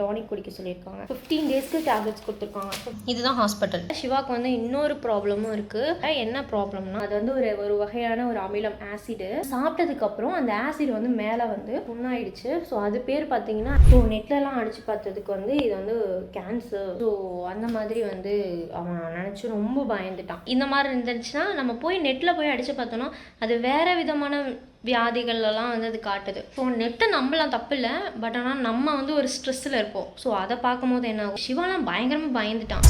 Tonic குடிக்க சொல்லியிருக்காங்க. Fifteen டேஸ்க்கு டேப்லெட்ஸ் கொடுத்துருக்காங்க. இதுதான் ஹாஸ்பிட்டல் சிவாக்கு வந்து இன்னொரு ப்ராப்ளமும் இருக்குது என்ன ப்ராப்ளம்னா அது வந்து ஒரு ஒரு வகையான ஒரு அமிலம் ஆசிடு சாப்பிட்டதுக்கப்புறம் அந்த ஆசிட் வந்து மேலே வந்து புண்ணாயிடுச்சு. ஸோ அது பேர் பார்த்தீங்கன்னா ஸோ நெட்லலாம் அடிச்சு பார்த்ததுக்கு வந்து இது வந்து கேன்சர் ஸோ அந்த மாதிரி வந்து அவன் நினச்சி ரொம்ப பயந்துட்டான். இந்த மாதிரி இருந்துச்சுன்னா நம்ம போய் நெட்டில் போய் அடித்து பார்த்தோன்னா அது வேற விதமான வியாதிகள்லாம் வந்து அது காட்டுது. ஸோ நெட்டை நம்பலாம் தப்பு இல்லை பட் ஆனால் நம்ம வந்து ஒரு ஸ்ட்ரெஸ்ஸில் இருப்போம். ஸோ அதை பார்க்கும்போது என்ன ஆகும் சிவாலாம் பயங்கரமாக பயந்துட்டான்.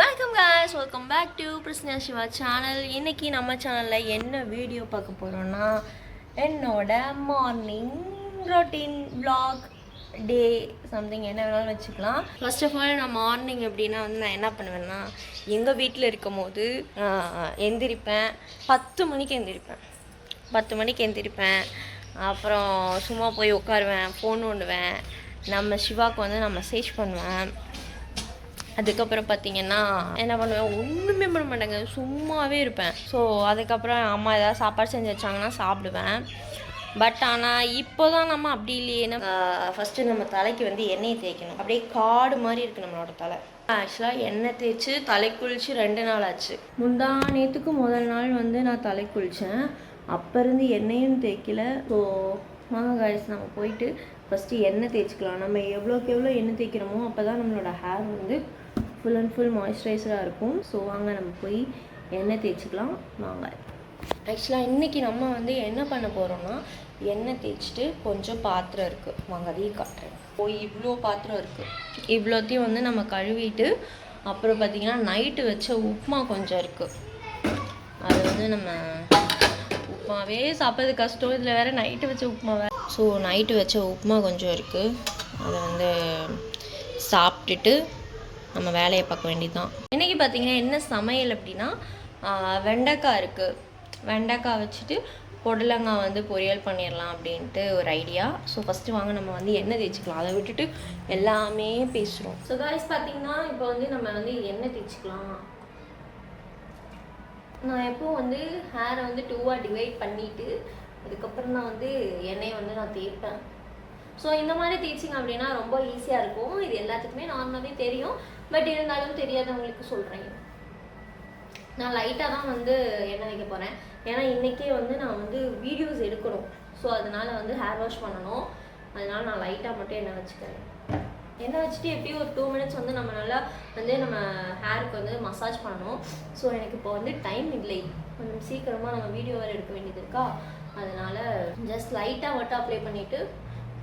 Welcome guys. Welcome back to Prasanna Siva channel இன்னைக்கு நம்ம சேனலில் என்ன வீடியோ பார்க்க போகிறோன்னா என்னோட morning routine vlog. Day something என்ன வேணாலும் வச்சுக்கலாம். ஃபர்ஸ்ட் ஆஃப் ஆல் நான் மார்னிங் எப்படின்னா வந்து நான் என்ன பண்ணுவேன்னா எங்கள் வீட்டில் இருக்கும் போது எந்திரிப்பேன். பத்து மணிக்கு எந்திரிப்பேன். பத்து மணிக்கு எந்திரிப்பேன். அப்புறம் சும்மா போய் உட்காருவேன் ஃபோன் நோண்டுவேன் நம்ம சிவாவுக்கு வந்து நான் மெசேஜ் பண்ணுவேன். அதுக்கப்புறம் பார்த்தீங்கன்னா என்ன பண்ணுவேன்? ஒன்றுமே பண்ண மாட்டேங்க. சும்மாவே இருப்பேன். ஸோ அதுக்கப்புறம் அம்மா ஏதாவது சாப்பாடு செஞ்சு வச்சாங்கன்னா சாப்பிடுவேன். பட் ஆனால் இப்போ தான் நம்ம அப்படி இல்லையே. ஃபஸ்ட்டு நம்ம தலைக்கு வந்து எண்ணெயை தேய்க்கணும். அப்படியே காடு மாதிரி இருக்குது நம்மளோட தலை. ஆக்சுவலாக எண்ணெய் தேய்ச்சி தலை குளிச்சு ரெண்டு நாள் ஆச்சு. முந்தா நேற்றுக்கு முதல் நாள் வந்து நான் தலை குளித்தேன் அப்போ இருந்து எண்ணெயும் தேய்க்கல. ஸோ வாங்க காய்ஸ் நம்ம போயிட்டு ஃபஸ்ட்டு எண்ணெய் தேய்ச்சிக்கலாம். நம்ம எவ்வளோக்கு எவ்வளோ எண்ணெய் தேய்க்கிறோமோ அப்போ தான் நம்மளோட ஹேர் வந்து ஃபுல் அண்ட் ஃபுல் மாய்ஸ்சரைசராக இருக்கும். ஸோ வாங்க நம்ம போய் எண்ணெய் தேய்ச்சிக்கலாம். வாங்க. ஆக்சுவலாக இன்றைக்கி நம்ம வந்து என்ன பண்ண போகிறோம்னா எண்ணெய் தேய்ச்சிட்டு கொஞ்சம் பாத்திரம் இருக்குது வாங்க அதையும் காட்டுறேன். ஓ இவ்வளோ பாத்திரம் இருக்குது இவ்வளோத்தையும் வந்து நம்ம கழுவிட்டு அப்புறம் பார்த்திங்கன்னா நைட்டு வச்ச உப்புமா கொஞ்சம் இருக்குது அது வந்து நம்ம உப்புமாவே சாப்பிட்றது கஷ்டம். இதில் வேறு நைட்டு வச்ச உப்புமா வேறு. ஸோ நைட்டு வச்ச உப்புமா கொஞ்சம் இருக்குது அதை வந்து சாப்பிட்டுட்டு நம்ம வேலையை பார்க்க வேண்டியதுதான். இன்றைக்கி பார்த்தீங்கன்னா என்ன சமையல் அப்படின்னா வெண்டைக்காய் இருக்குது வெண்டைக்காய் வச்சுட்டு புடலங்காய் வந்து பொரியல் பண்ணிடலாம் அப்படின்ட்டு ஒரு ஐடியா. ஸோ ஃபஸ்ட்டு வாங்க நம்ம வந்து எண்ணெய் தேய்ச்சிக்கலாம். அதை விட்டுட்டு எல்லாமே பேசுகிறோம் ஸோ காய்ஸ் பார்த்தீங்கன்னா இப்போ வந்து நம்ம வந்து எண்ணெய் தேய்ச்சிக்கலாம். நான் எப்போ வந்து ஹேரை வந்து டூவாக டிவைட் பண்ணிவிட்டு அதுக்கப்புறம் நான் வந்து எண்ணெயை வந்து நான் தேய்ப்பேன். ஸோ இந்த மாதிரி தேய்ச்சிங்க அப்படின்னா ரொம்ப ஈஸியாக இருக்கும். இது எல்லாத்துக்குமே நார்மலாகவே தெரியும். பட் இருந்தாலும் தெரியாதவங்களுக்கு சொல்கிறேன் நான் லைட்டாக தான் வந்து எண்ணெய் வைக்க போகிறேன் ஏன்னா இன்றைக்கே வந்து நான் வந்து வீடியோஸ் எடுக்கணும். ஸோ அதனால வந்து ஹேர் வாஷ் பண்ணணும். அதனால் நான் லைட்டாக மட்டும் எண்ணெய் வச்சுக்கிறேன். எண்ணெய் வச்சுட்டு எப்படியும் ஒரு டூ மினிட்ஸ் வந்து நம்ம நல்லா வந்து நம்ம ஹேருக்கு வந்து மசாஜ் பண்ணணும். ஸோ எனக்கு இப்போ வந்து டைம் இல்லை. கொஞ்சம் சீக்கிரமாக நம்ம வீடியோ வேறு எடுக்க வேண்டியது இருக்கா? அதனால் ஜஸ்ட் லைட்டாக மட்டும் அப்ளை பண்ணிவிட்டு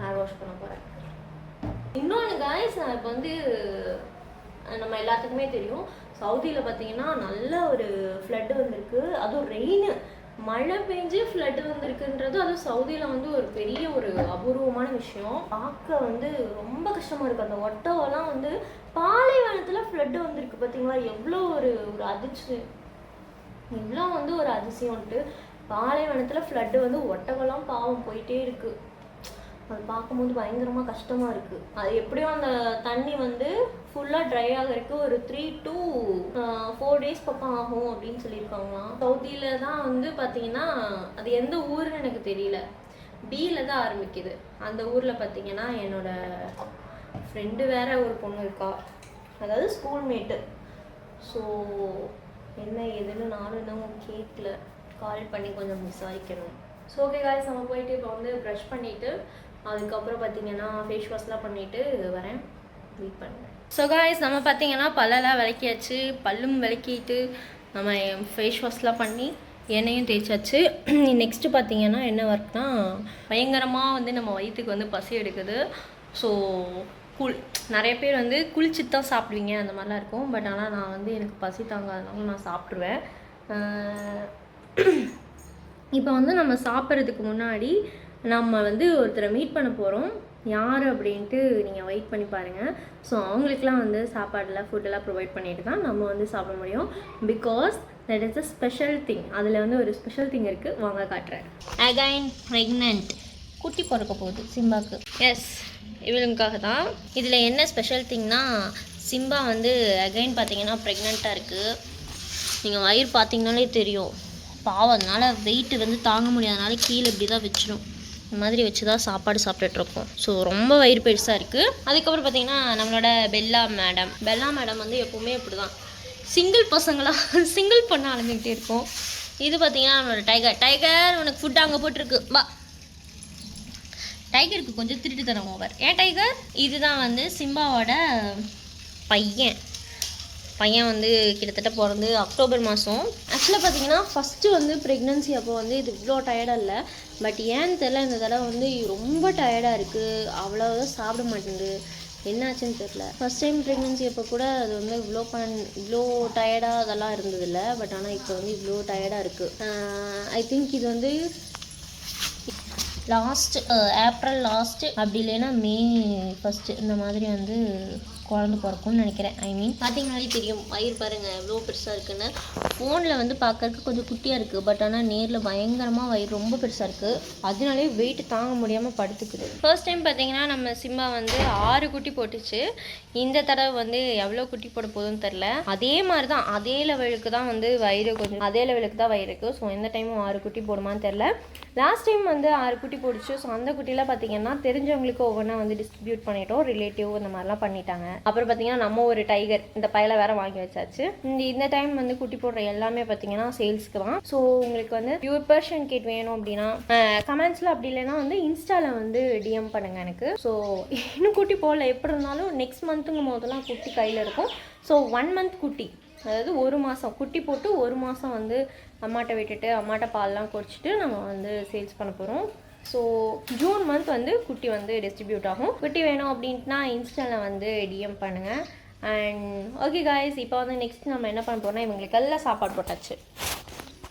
ஹேர் வாஷ் பண்ண போகிறேன் இன்னொன்று காய்ஸ் நான் இப்போ வந்து நம்ம எல்லாத்துக்குமே தெரியும். சவுதியில் பார்த்தீங்கன்னா நல்ல ஒரு ஃப்ளட்டு வந்திருக்கு. அதுவும் ரெயின் மழை பெஞ்சு ஃப்ளட்டு வந்திருக்குன்றது அதுவும் சவுதியில் வந்து ஒரு பெரிய ஒரு அபூர்வமான விஷயம். பார்க்க வந்து ரொம்ப கஷ்டமாக இருக்குது அந்த ஒட்டவெல்லாம் வந்து பாலைவனத்தில் ஃப்ளட்டு வந்திருக்கு பார்த்தீங்களா எவ்வளோ ஒரு ஒரு அதிர்ச்சி. இவ்வளோ வந்து ஒரு அதிசயம்ன்ட்டு. பாலைவனத்தில் ஃப்ளட்டு வந்து ஒட்டவெல்லாம் பாவம் போயிட்டே இருக்குது அது பார்க்கும்போது பயங்கரமாக கஷ்டமாக இருக்குது அது எப்படியும் அந்த தண்ணி வந்து ஃபுல்லாக ட்ரை ஆகிறதுக்கு ஒரு த்ரீ டூ ஃபோர் டேஸ் பக்கம் ஆகும் அப்படின்னு சொல்லியிருக்காங்களாம். சவுதியில் தான் வந்து பார்த்தீங்கன்னா அது எந்த ஊருன்னு எனக்கு தெரியல. பியில் தான் ஆரம்பிக்குது. அந்த ஊரில் பார்த்தீங்கன்னா என்னோட ஃப்ரெண்டு வேற ஒரு பொண்ணு இருக்கா. அதாவது ஸ்கூல்மேட்டு ஸோ என்ன ஏதுன்னு நானும் இன்னும் கேட்கல கால் பண்ணி கொஞ்சம் விசாரிக்கணும். ஸோ ஓகே காய்ஸ் நம்ம போயிட்டு இப்போ வந்து ப்ரஷ் பண்ணிவிட்டு அதுக்கப்புறம் பார்த்தீங்கன்னா ஃபேஸ் வாஷ்லாம் பண்ணிவிட்டு வரேன். வெயிட் பண்ணுறேன் ஸோ காய்ஸ் நம்ம பார்த்தீங்கன்னா பல்லெல்லாம் விளக்கியாச்சு. பல்லும் விளக்கிட்டு நம்ம ஃபேஸ் வாஷ்லாம் பண்ணி எண்ணெயும் தேய்ச்சாச்சு. நெக்ஸ்ட்டு பார்த்தீங்கன்னா என்ன ஒர்க்னா பயங்கரமாக வந்து நம்ம வயிற்றுக்கு வந்து பசி எடுக்குது. ஸோ குள் நிறைய பேர் வந்து குளிச்சுட்டு தான் சாப்பிடுவீங்க அந்த மாதிரிலாம் இருக்கும். பட் ஆனால் நான் வந்து எனக்கு பசி தாங்காதனால நான் சாப்பிட்ருவேன் இப்போ வந்து நம்ம சாப்பிட்றதுக்கு முன்னாடி நம்ம வந்து ஒருத்தரை மீட் பண்ண போகிறோம் யார் அப்படின்ட்டு நீங்கள் வெயிட் பண்ணி பாருங்கள் ஸோ அவங்களுக்குலாம் வந்து சாப்பாடெல்லாம் ஃபுட்டெல்லாம் ப்ரொவைட் பண்ணிட்டு தான் நம்ம வந்து சாப்பிட முடியும். Because that is a special thing அதில் வந்து ஒரு ஸ்பெஷல் திங் இருக்குது வாங்க காட்டுறேன். அகைன் ப்ரெக்னென்ட் குட்டி பிறக்க போகுது சிம்பாக்கு எஸ் இவளுக்காக தான். இதில் என்ன ஸ்பெஷல் திங்னா சிம்பா வந்து அகைன் பார்த்தீங்கன்னா ப்ரெக்னெண்ட்டாக இருக்குது நீங்கள் வயிறு பார்த்தீங்கனாலே தெரியும். பாவம் அதனால் வெயிட்டு வந்து தாங்க முடியாதனால கீழே இப்படி தான் வச்சிடும் இந்த மாதிரி வச்சு தான் சாப்பாடு சாப்பிட்டுட்ருக்கோம். ஸோ ரொம்ப வயிறு பெருசாக இருக்குது அதுக்கப்புறம் பார்த்தீங்கன்னா நம்மளோட பெல்லா மேடம். பெல்லா மேடம் வந்து எப்போவுமே இப்படி தான் சிங்கிள் பசங்களாக சிங்கிள் பொண்ணு அலைஞ்சிக்கிட்டே இருக்கும். இது பார்த்தீங்கன்னா நம்மளோட டைகர் டைகர் உனக்கு ஃபுட் அங்கே போட்டிருக்கு. வா. டைகருக்கு கொஞ்சம் திருட்டு தரம் ஓவர் ஏன் டைகர் இதுதான் வந்து சிம்பாவோட பையன். பையன் வந்து கிட்டத்தட்ட பிறந்து அக்டோபர் மாதம் ஆக்சுவலாக பார்த்தீங்கன்னா ஃபஸ்ட்டு வந்து ப்ரெக்னன்சி அப்போ வந்து இது இவ்வளோ டயர்டாக இல்லை. பட் ஏன்னு தெரில இந்த தடவை வந்து ரொம்ப டயர்டாக இருக்குது அவ்வளோதான் சாப்பிட மாட்டேங்குது. என்னாச்சுன்னு தெரில ஃபஸ்ட் டைம் ப்ரெக்னன்சி அப்போ கூட அது வந்து இவ்வளோ பண் இவ்வளோ டயர்டாக அதெல்லாம் இருந்ததில்ல. பட் ஆனால் இப்போ வந்து இவ்வளோ டயர்டாக இருக்குது ஐ திங்க் இது வந்து லாஸ்ட் ஏப்ரல் லாஸ்ட் அப்படி இல்லைன்னா மே ஃபஸ்ட்டு இந்த மாதிரி வந்து குழந்தை பிறக்கும்னு நினைக்கிறேன். ஐ மீன் பார்த்தீங்கனாலே தெரியும். வயிறு பாருங்கள் எவ்வளோ பெருசாக இருக்குன்னு. ஃபோனில் வந்து பார்க்கறதுக்கு கொஞ்சம் குட்டியாக இருக்குது பட் ஆனால் நேரில் பயங்கரமாக வயிறு ரொம்ப பெருசாக இருக்குது அதனாலே வெயிட் தாங்க முடியாமல் படுத்துக்குது. ஃபர்ஸ்ட் டைம் பார்த்தீங்கன்னா நம்ம சிம்மா வந்து ஆறு குட்டி போட்டுச்சு. இந்த தடவை வந்து எவ்வளோ குட்டி போட போகுதுன்னு தெரில அதே மாதிரி தான் அதே லெவலுக்கு தான் வந்து வயிறு கொஞ்சம் அதே லெவலுக்கு தான் வயிறு இருக்குது ஸோ இந்த டைமும் ஆறு குட்டி போடுமான்னு தெரில லாஸ்ட் டைம் வந்து ஆறு குட்டி போட்டுச்சு ஸோ அந்த குட்டிலாம் பார்த்தீங்கன்னா தெரிஞ்சவங்களுக்கு ஒவ்வொன்றா வந்து டிஸ்ட்ரிபியூட் பண்ணிட்டோம். ரிலேட்டிவ் இந்த மாதிரிலாம் பண்ணிட்டாங்க. அப்புறம் பார்த்தீங்கன்னா நம்ம ஒரு டைகர் இந்த பையில வேற வாங்கி வச்சாச்சு. இந்த இந்த டைம் வந்து குட்டி போடுற எல்லாமே பார்த்தீங்கன்னா சேல்ஸ்க்கு தான். ஸோ உங்களுக்கு வந்து பியூர் பர்ஷன் கேட் வேணும் அப்படின்னா கமெண்ட்ஸில் அப்படி இல்லைன்னா வந்து இன்ஸ்டாவில் வந்து டிஎம் பண்ணுங்க எனக்கு. ஸோ இன்னும் குட்டி போடல. எப்படி இருந்தாலும் நெக்ஸ்ட் மந்த்துங்கும் போதெல்லாம் குட்டி கையில் இருக்கும். ஸோ ஒன் மந்த் குட்டி. அதாவது ஒரு மாதம் குட்டி போட்டு ஒரு மாதம் வந்து அம்மாட்ட விட்டுட்டு அம்மாட்ட பால்லாம் குடிச்சிட்டு நம்ம வந்து சேல்ஸ் பண்ண போகிறோம் ஸோ ஜூன் மந்த் வந்து குட்டி வந்து டிஸ்ட்ரிபியூட் ஆகும். குட்டி வேணும் அப்படின்ட்டுனா இன்ஸ்டாவில் வந்து டிஎம் பண்ணுங்கள் அண்ட் ஓகே காய்ஸ் இப்போ வந்து நெக்ஸ்ட் நம்ம என்ன பண்ண போறோம்னா இவங்களுக்கு எல்லாம் சாப்பாடு போட்டாச்சு.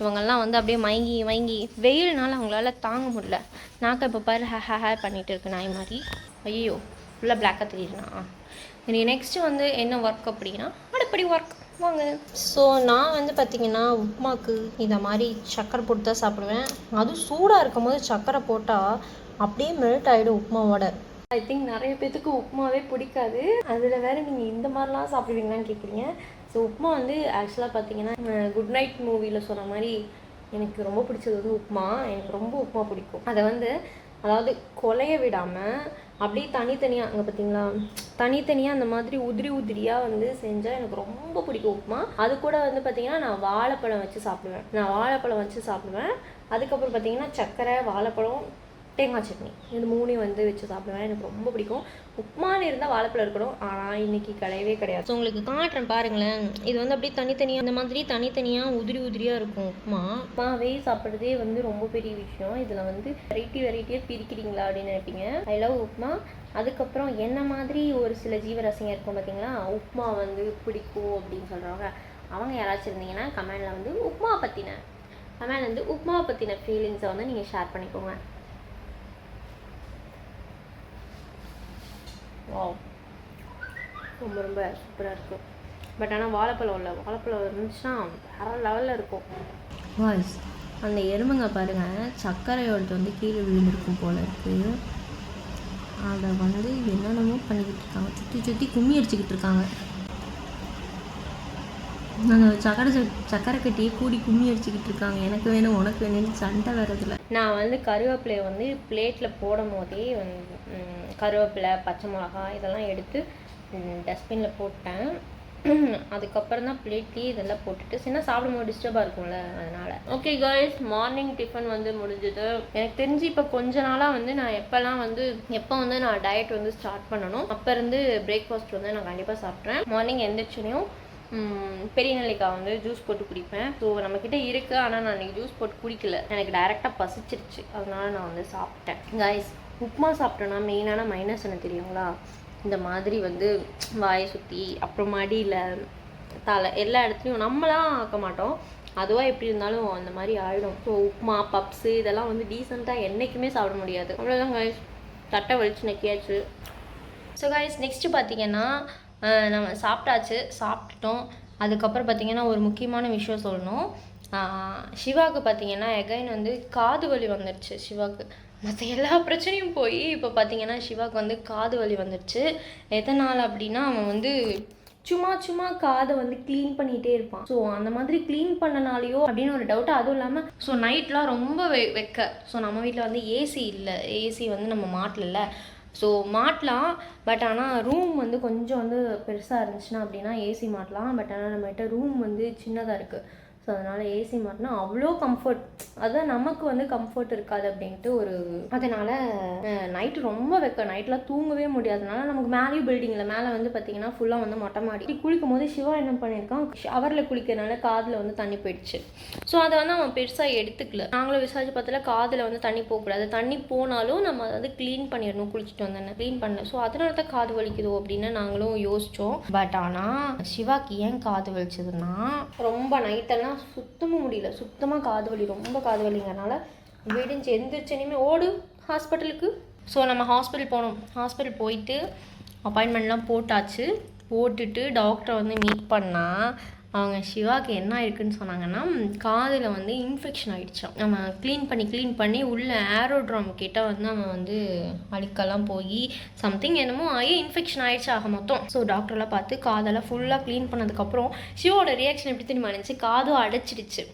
இவங்கெல்லாம் வந்து அப்படியே மயங்கி மயங்கி வெயில்னால அவங்களால தாங்க முடியல. நாக்க இப்போ பாரு ஹே ஹே ஹே பண்ணிட்டு இருக்கு நாய் மாதிரி. ஐயோ ஃபுல்லாக பிளாக்காக தெரியுதுண்ணா. இனி நெக்ஸ்ட்டு வந்து என்ன ஒர்க் அப்படின்னா அடுப்படி ஒர்க் வாங்க. ஸோ நான் வந்து பார்த்தீங்கன்னா உப்புமாக்கு இந்த மாதிரி சக்கரை போட்டு தான் சாப்பிடுவேன். அதுவும் சூடாக இருக்கும் போது சக்கரை போட்டால் அப்படியே மெல்ட் ஆகிடும் உப்புமாவோட. ஐ திங்க் நிறைய பேத்துக்கு உப்புமாவே பிடிக்காது. அதில் வேற நீங்கள் இந்த மாதிரிலாம் சாப்பிடுவீங்களான்னு கேட்குறீங்க ஸோ உப்புமா வந்து ஆக்சுவலாக பார்த்தீங்கன்னா குட் நைட் மூவியில் சொன்ன மாதிரி எனக்கு ரொம்ப பிடிச்சது வந்து உப்புமா. எனக்கு ரொம்ப உப்புமா பிடிக்கும். அதை வந்து அதாவது கொலைய விடாமல் அப்படியே தனித்தனியாக அங்கே பார்த்தீங்களா தனித்தனியாக அந்த மாதிரி உதிரி உதிரியாக வந்து செஞ்சால் எனக்கு ரொம்ப பிடிக்கும் உப்புமா. அது கூட வந்து பார்த்தீங்கன்னா நான் வாழைப்பழம் வச்சு சாப்பிடுவேன். நான் வாழைப்பழம் வச்சு சாப்பிடுவேன். அதுக்கப்புறம் பார்த்தீங்கன்னா சர்க்கரை வாழைப்பழம் தேங்காய் சட்னி. இது மூணையும் வந்து வச்சு சாப்பிடுவேன். எனக்கு ரொம்ப பிடிக்கும். உப்புமான்னு இருந்தால் வாழைப்பழம் இருக்கணும். ஆனால் இன்னைக்கு கிடையவே கிடையாது. ஸோ உங்களுக்கு காட்டுறேன் பாருங்களேன். இது வந்து அப்படியே தனித்தனியாக இந்த மாதிரி தனித்தனியாக உதிரி உதிரியாக இருக்கும் உப்புமா. உப்புமாவே சாப்பிட்றதே வந்து ரொம்ப பெரிய விஷயம். இதில் வந்து வெரைட்டி வெரைட்டியாக பிரிக்கிறீங்களா அப்படின்னு நினைப்பீங்க. I love upma. அதுக்கப்புறம் என்ன மாதிரி ஒரு சில ஜீவராசிங்க இருக்கும் பார்த்தீங்களா உப்புமா வந்து பிடிக்கும் அப்படின்னு சொல்கிறவங்க அவங்க யாராச்சும் இருந்தீங்கன்னா கமெண்டில் வந்து உப்புமா பற்றின கமெண்ட் வந்து உப்புமா பற்றின ஃபீலிங்ஸை வந்து நீங்கள் ஷேர் பண்ணிக்கோங்க. வாவ் ரொம்ப ரொம்ப சூப்பராக இருக்கும். பட் ஆனால் வாழைப்பழம் இல்லை. வாழைப்பழம் இருந்துச்சுன்னா வேறு லெவலில் இருக்கும். வாய்ஸ் அந்த எறும்புங்க பாருங்கள் சர்க்கரையோடது வந்து கீழே விழுந்திருக்கும் போல இருக்குது அதை வந்து என்னென்னமோ பண்ணிக்கிட்டு இருக்காங்க. சுற்றி சுற்றி கும்மி அடிச்சுக்கிட்டு இருக்காங்க. அந்த சக்கரை சக்கரை கட்டியே கூடி கும்மி அடிச்சுக்கிட்டு இருக்காங்க. எனக்கு வேணும் உனக்கு வேணும்னு சண்டை வர்றதில்ல. நான் வந்து கருவேப்பிலையை வந்து பிளேட்டில் போடும் போதே வந்து கருவேப்பிலை பச்சை மிளகா இதெல்லாம் எடுத்து டஸ்ட்பினில் போட்டேன். அதுக்கப்புறம் தான் பிளேட்லேயே இதெல்லாம் போட்டுட்டு சின்ன சாப்பிடும்போது டிஸ்டர்பாக இருக்கும்ல அதனால. ஓகே கேர்ள்ஸ் மார்னிங் டிஃபன் வந்து முடிஞ்சது. எனக்கு தெரிஞ்சு இப்போ கொஞ்ச நாளாக வந்து நான் எப்போல்லாம் வந்து எப்போ வந்து நான் டயட் வந்து ஸ்டார்ட் பண்ணணும் அப்போ இருந்து பிரேக்ஃபாஸ்ட் வந்து நான் கண்டிப்பாக சாப்பிட்றேன் மார்னிங் எந்திரிச்சனையும் பெரிய நெல்லிக்காய் வந்து ஜூஸ் போட்டு குடிப்பேன். ஸோ நம்மக்கிட்ட இருக்குது ஆனால் நான் இன்னைக்கு ஜூஸ் போட்டு குடிக்கல. எனக்கு டைரெக்டாக பசிச்சிருச்சு. அதனால நான் வந்து சாப்பிட்டேன். கைஸ் உப்புமா சாப்பிட்டோன்னா மெயினான மைனஸ் என்ன தெரியுங்களா? இந்த மாதிரி வந்து வாயை சுற்றி அப்புறம் மடியில் தலை எல்லா இடத்துலையும் நம்மளாம் ஆக்க மாட்டோம். அதுவாக எப்படி இருந்தாலும் அந்த மாதிரி ஆகிடும் ஸோ உப்புமா பப்ஸு இதெல்லாம் வந்து டீசெண்டாக என்றைக்குமே சாப்பிட முடியாது. அவ்வளோதான் கைஸ் தட்டை வலிச்சு நக்கியாச்சு. ஸோ கைஸ் நெக்ஸ்ட்டு பார்த்தீங்கன்னா நம்ம சாப்பிட்டாச்சு சாப்பிட்டுட்டோம். அதுக்கப்புறம் பார்த்தீங்கன்னா ஒரு முக்கியமான விஷயம் சொல்லணும். சிவாவுக்கு பார்த்தீங்கன்னா எகைன் வந்து காது வலி வந்துடுச்சு சிவாவுக்கு மற்ற எல்லா பிரச்சனையும் போய் இப்போ பார்த்தீங்கன்னா சிவாவுக்கு வந்து காது வலி வந்துடுச்சு எதனால் அப்படின்னா அவன் வந்து சும்மா சும்மா காதை வந்து க்ளீன் பண்ணிகிட்டே இருப்பான். ஸோ அந்த மாதிரி க்ளீன் பண்ணனாலையோ அப்படின்னு ஒரு டவுட்டு அதுவும் இல்லாமல் ஸோ நைட்லாம் ரொம்ப வெ வெக்க. ஸோ நம்ம வீட்டில் வந்து ஏசி இல்லை. ஏசி வந்து நம்ம மாட்டல ஸோ மாட்டலாம். பட் ஆனால் ரூம் வந்து கொஞ்சம் வந்து பெருசாக இருந்துச்சுன்னா அப்படின்னா ஏசி மாட்டலாம். பட் ஆனால் நம்மகிட்ட ரூம் வந்து சின்னதாக இருக்குது ஸோ அதனால் ஏசி மாட்டினா அவ்வளோ கம்ஃபர்ட் அதுதான் நமக்கு வந்து கம்ஃபர்ட் இருக்காது அப்படின்ட்டு ஒரு அதனால் நைட்டு ரொம்ப வெக்க நைட்டில் தூங்கவே முடியாதனால நமக்கு மேலேயும் பில்டிங்கில் மேலே வந்து பார்த்தீங்கன்னா ஃபுல்லாக வந்து மொட்டை மாடி. குளிக்கும் போது சிவா என்ன பண்ணியிருக்கான்? ஷவரில் குளிக்கிறதுனால காதில் வந்து தண்ணி போயிடுச்சு. ஸோ அதை வந்து அவன் பெருசாக எடுத்துக்கல. நாங்களும் விசாரிச்சு பார்த்தால காதில் வந்து தண்ணி போகக்கூடாது. தண்ணி போனாலும் நம்ம அதை வந்து க்ளீன் பண்ணிடணும். குளிச்சுட்டு வந்தேன் க்ளீன் பண்ணல. ஸோ அதனால தான் காது வலிக்குதோ அப்படின்னு நாங்களும் யோசித்தோம் பட் ஆனால் சிவாக்கு ஏன் காது வலிச்சதுன்னா ரொம்ப நைட்டெல்லாம் ஆனால் சுத்தமாக முடியல. சுத்தமாக காது வலி ரொம்ப காது வலிங்கிறனால விடிஞ்சு எந்திரிச்சனையுமே ஓடு ஹாஸ்பிட்டலுக்கு. ஸோ நம்ம ஹாஸ்பிட்டல் போனோம். ஹாஸ்பிட்டல் போயிட்டு அப்பாயின்மெண்ட்லாம் போட்டாச்சு. போட்டுட்டு டாக்டரை வந்து மீட் பண்ணால் அவங்க சிவாக்கு என்ன ஆயிருக்குன்னு சொன்னாங்கன்னா காதில் வந்து இன்ஃபெக்ஷன் ஆயிடுச்சாம். நம்ம க்ளீன் பண்ணி க்ளீன் பண்ணி உள்ள ஏரோட்ராம் கிட்ட வந்து அவன் வந்து அழுக்கெல்லாம் போய் சம்திங் என்னமோ ஆகி இன்ஃபெக்ஷன் ஆகிடுச்சு ஆக மொத்தம். ஸோ டாக்டர்லாம் பார்த்து காதெல்லாம் ஃபுல்லாக க்ளீன் பண்ணதுக்கப்புறம் சிவாவோட ரியாக்ஷன் எப்படி தெரியுமா இருந்துச்சு? காதும் அடைச்சிடுச்சு.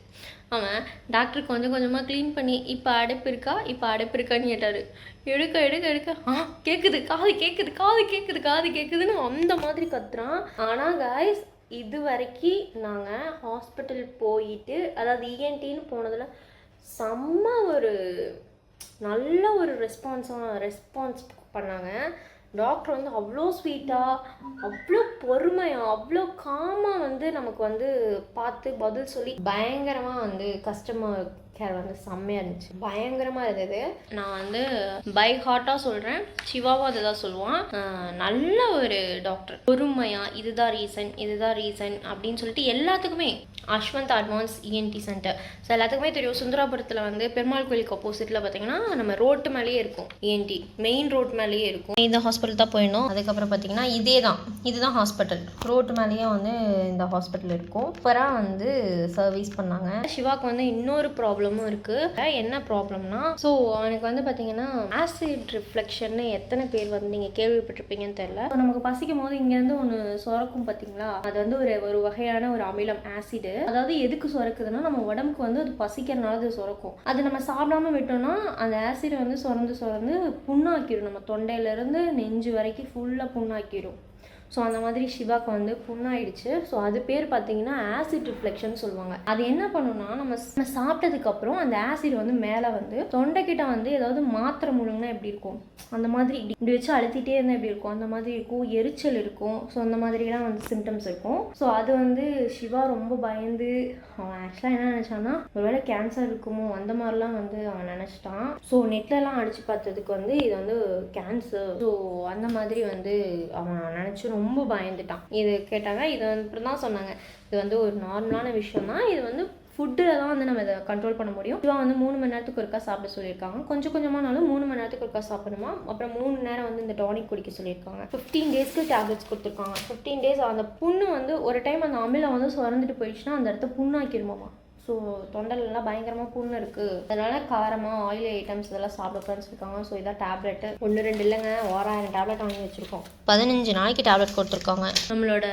அவன் டாக்டர் கொஞ்சம் கொஞ்சமாக க்ளீன் பண்ணி இப்போ அடைப்பு இருக்கா? இப்போ அடைப்பு இருக்கான்னு கேட்டார். எடுக்க எடுக்க எடுக்க ஆ கேட்குது காது கேட்குது காது கேட்குது காது கேட்குதுன்னு அந்த மாதிரி கத்துறான். ஆனால் காய்ஸ் இது வரைக்கும் நாங்கள் ஹாஸ்பிட்டல் போயிட்டு அதாவது இஎன்டின்னு போனதில் செம்ம ஒரு நல்ல ஒரு ரெஸ்பான்ஸாக ரெஸ்பான்ஸ் பண்ணாங்க. டாக்டர் வந்து அவ்வளோ ஸ்வீட்டாக அவ்வளோ பொறுமையாக அவ்வளோ காமாக வந்து நமக்கு வந்து பார்த்து பதில் சொல்லி பயங்கரமாக வந்து கஸ்டமர் கேர் வந்து செம்மையாக இருந்துச்சு. பயங்கரமாக இருந்தது. நான் வந்து பை ஹார்ட்டாக சொல்கிறேன் சிவாவா அதை தான் சொல்லுவான். நல்ல ஒரு டாக்டர் பொறுமையாக இதுதான் ரீசன் இதுதான் ரீசன் அப்படின்னு சொல்லிட்டு எல்லாத்துக்குமே Ashwanth advance ENT centre so எல்லாத்துக்குமே தெரியும். சுந்தராபுரத்தில் வந்து பெருமாள் கோயிலுக்கு ஆப்போசிட்டில் பார்த்தீங்கன்னா நம்ம ரோட்டு மேலேயே இருக்கும் இஎன்டி மெயின் ரோட் மேலேயே இருக்கும். இந்த ஹாஸ்பிட்டல் தான் போயிடணும் அதுக்கப்புறம் பார்த்தீங்கன்னா இதே தான் இதுதான் ஹாஸ்பிட்டல் ரோட்டு மேலேயே வந்து இந்த ஹாஸ்பிட்டல் இருக்கும். சூப்பராக வந்து சர்வீஸ் பண்ணாங்க. சிவாக்கு வந்து இன்னொரு ப்ராப்ளம் ப்ராப்ளமும் இருக்குது என்ன ப்ராப்ளம்னா ஸோ அவனுக்கு வந்து பார்த்தீங்கன்னா ஆசிட் ரிஃப்ளெக்ஷன்னு எத்தனை பேர் வந்து நீங்கள் கேள்விப்பட்டிருப்பீங்கன்னு தெரியல. நமக்கு பசிக்கும் போது இங்கேருந்து ஒன்று சுரக்கும் பார்த்தீங்களா அது வந்து ஒரு ஒரு வகையான ஒரு அமிலம் ஆசிடு அதாவது எதுக்கு சுரக்குதுன்னா நம்ம உடம்புக்கு வந்து அது பசிக்கிறனால அது சுரக்கும். அது நம்ம சாப்பிடாம விட்டோம்னா அந்த ஆசிட் வந்து சுரந்து சுரந்து புண்ணாக்கிடும் நம்ம தொண்டையிலேருந்து நெஞ்சு வரைக்கும் ஃபுல்லாக புண்ணாக்கிடும் ஸோ அந்த மாதிரி சிவாக்கு வந்து புண்ணாயிடுச்சு. ஸோ அது பேர் பார்த்தீங்கன்னா ஆசிட் ரிஃப்ளெக்ஷன் சொல்லுவாங்க. அது என்ன பண்ணுன்னா நம்ம நம்ம சாப்பிட்டதுக்கப்புறம் அந்த ஆசிட் வந்து மேலே வந்து தொண்டைக்கிட்ட வந்து ஏதாவது மாத்திரை முழுங்கினா எப்படி இருக்கும்? அந்த மாதிரி இப்படி இப்படி வச்சு அழுத்திட்டே இருந்தால் எப்படி இருக்கும்? அந்த மாதிரி இருக்கும். எரிச்சல் இருக்கும். ஸோ அந்த மாதிரிலாம் வந்து சிம்டம்ஸ் இருக்கும். ஸோ அது வந்து சிவா ரொம்ப பயந்து அவன் ஆக்சுவலாக என்ன நினச்சான்னா ஒருவேளை கேன்சர் இருக்குமோ அந்த மாதிரிலாம் வந்து அவன் நினச்சிட்டான். ஸோ நெட்லலாம் அடிச்சு பார்த்ததுக்கு வந்து இது வந்து கேன்சர் ஸோ அந்த மாதிரி வந்து அவன் நினச்சி ரொம்ப ரொம்ப பயந்துட்டான். இது கேட்டாங்க இது வந்து அப்புறம் தான் சொன்னாங்க. இது வந்து ஒரு நார்மலான விஷயம் தான் இது வந்து ஃபுட்டில் தான் வந்து நம்ம இதை கண்ட்ரோல் பண்ண முடியும். இவன் வந்து மூணு மணி நேரத்துக்கு ஒருக்கா சாப்பிட சொல்லியிருக்காங்க. கொஞ்சம் கொஞ்சமானாலும் மூணு மணி நேரத்துக்கு ஒருக்கா சாப்பிடணுமா? அப்புறம் மூணு நேரம் வந்து இந்த டானிக் குடிக்க சொல்லியிருக்காங்க. ஃபிஃப்டீன் டேஸ்க்கு டேப்லெட்ஸ் கொடுத்துருக்காங்க. ஃபிஃப்டீன் டேஸ் அந்த புண்ணு வந்து ஒரு டைம் அந்த அமிலம் வந்து சுரந்துட்டு போயிடுச்சுன்னா அந்த இடத்த புண்ணாக்கிருமாமா ஸோ தொண்டலெல்லாம் பயங்கரமாக புண்ணு இருக்குது அதனால காரமாக ஆயில் ஐட்டம்ஸ் இதெல்லாம் சாப்பிடக்கூடாதுன்னு சொல்லியிருக்காங்க ஸோ இதான் டேப்லெட்டு ஒன்று ரெண்டு இல்லைங்க. ஓராயிரம் டேப்லெட் வாங்கி வச்சுருக்கோம். பதினஞ்சு நாளைக்கு டேப்லெட் கொடுத்துருக்காங்க. நம்மளோட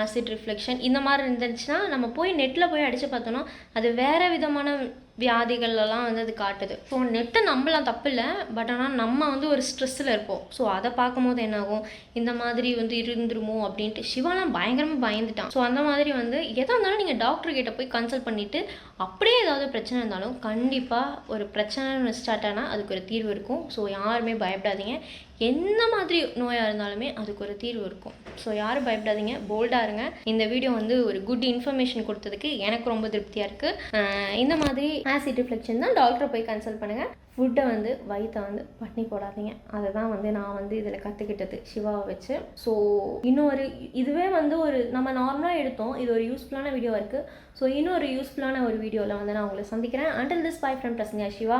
ஆசிட் ரிஃப்ளெக்ஷன் இந்த மாதிரி இருந்துச்சுன்னா நம்ம போய் நெட்டில் போய் அடித்து பார்த்தோன்னா அது வேறு விதமான வியாதிகள்லாம் வந்து அது காட்டுது. ஸோ நெட்டை நம்பலாம் தப்பு இல்லை பட் ஆனால் நம்ம வந்து ஒரு ஸ்ட்ரெஸ்ஸில் இருப்போம். ஸோ அதை பார்க்கும்போது என்னாகும்? இந்த மாதிரி வந்து இருந்துருமோ? அப்படின்ட்டு. சிவாலாம் பயங்கரமாக பயந்துட்டான். ஸோ அந்த மாதிரி வந்து எதாக இருந்தாலும் நீங்கள் டாக்டர் கிட்ட போய் கன்சல்ட் பண்ணிவிட்டு அப்படியே ஏதாவது பிரச்சனை இருந்தாலும் கண்டிப்பாக ஒரு பிரச்சனை ஸ்டார்ட் ஆனால் அதுக்கு ஒரு தீர்வு இருக்கும். ஸோ யாருமே பயப்படாதீங்க. என்ன மாதிரி நோயாக இருந்தாலுமே அதுக்கு ஒரு தீர்வு இருக்கும். ஸோ யாரும் பயப்படாதீங்க. போல்டாக இருங்க. இந்த வீடியோ வந்து ஒரு குட் இன்ஃபர்மேஷன் கொடுத்ததுக்கு எனக்கு ரொம்ப திருப்தியாக இருக்குது இந்த மாதிரி ஆசிட் ரிஃப்ளெக்ஷன் தான் டாக்டரை போய் கன்சல்ட் பண்ணுங்கள் ஃபுட்டை வந்து வயிற்றை வந்து பட்னி போடாதீங்க. அதை தான் வந்து நான் வந்து இதில் கற்றுக்கிட்டது சிவாவை வச்சு. ஸோ இன்னொரு இதுவே வந்து ஒரு நம்ம நார்மலாக எடுத்தோம். இது ஒரு யூஸ்ஃபுல்லான வீடியோ இருக்குது ஸோ இன்னொரு யூஸ்ஃபுல்லான ஒரு வீடியோவில் வந்து நான் உங்களை சந்திக்கிறேன். Until this bye friend Prasanna. Siva